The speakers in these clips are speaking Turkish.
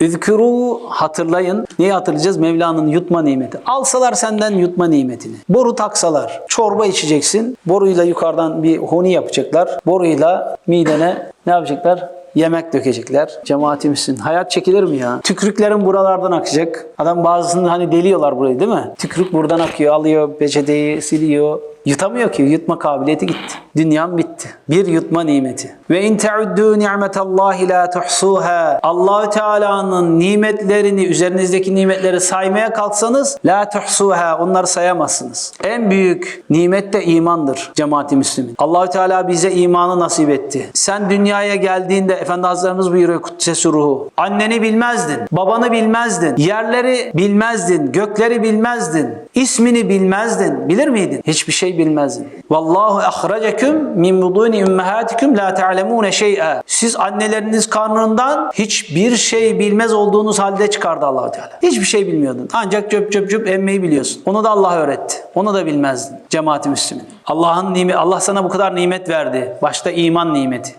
Üzkürü hatırlayın. Neyi hatırlayacağız? Mevla'nın yutma nimeti. Alsalar senden yutma nimetini. Boru taksalar. Çorba içeceksin. Boruyla yukarıdan bir honi yapacaklar. Boruyla midene ne yapacaklar? Yemek dökecekler. Cemaatimizsin. Hayat çekilir mi ya? Tükrüklerin buralardan akacak. Adam bazısını hani deliyorlar burayı değil mi? Tükrük buradan akıyor. Alıyor peçeteyi siliyor. Yutamıyor ki. Yutma kabiliyeti gitti. Dünyam bitti. Bir yutma nimeti. Ve in teuddu ni'metallahi la tuhsuha. Allahü Teala'nın nimetlerini, üzerinizdeki nimetleri saymaya kalksanız la tuhsuha. Onları sayamazsınız. En büyük nimet de imandır cemaati Müslümin. Allahü Teala bize imanı nasip etti. Sen dünyaya geldiğinde Efendi Hazretlerimiz buyuruyor Kuddise ruhu. Anneni bilmezdin, babanı bilmezdin, yerleri bilmezdin, gökleri bilmezdin, ismini bilmezdin. Bilir miydin? Hiçbir şey bilmezdin. Vallahu ahreceküm min buduni ummahatikum la ta'lemune şey'a. Siz anneleriniz karnından hiçbir şey bilmez olduğunuz halde çıkardı Allahu Teala. Hiçbir şey bilmiyordun. Ancak cöp cöp cöp emmeyi biliyorsun. Onu da Allah öğretti. Onu da bilmezdin. Cemaati Müslümin. Allah'ın nimet Allah sana bu kadar nimet verdi. Başta iman nimeti.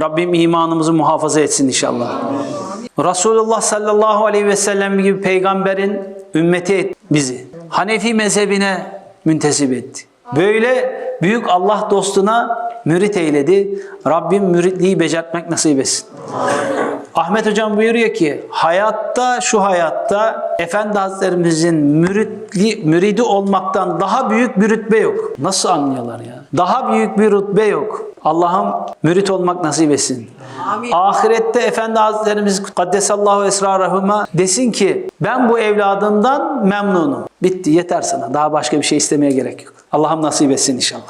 Rabbim imanımızı muhafaza etsin inşallah. Resulullah sallallahu aleyhi ve sellem gibi peygamberin ümmeti et bizi. Hanefi mezhebine müntesip etti. Böyle büyük Allah dostuna mürit eyledi. Rabbim müritliği becertmek nasip etsin. Ahmet Hocam buyuruyor ki hayatta şu hayatta Efendi Hazretlerimizin müritli, müridi olmaktan daha büyük bir rütbe yok. Nasıl anlıyorlar ya? Daha büyük bir rütbe yok. Allah'ım mürit olmak nasip etsin. Ahirette Efendi Hazretlerimiz Kaddesallahu esrarahuma desin ki ben bu evladından memnunum. Bitti yeter sana. Daha başka bir şey istemeye gerek yok. Allah'ım nasip etsin inşallah.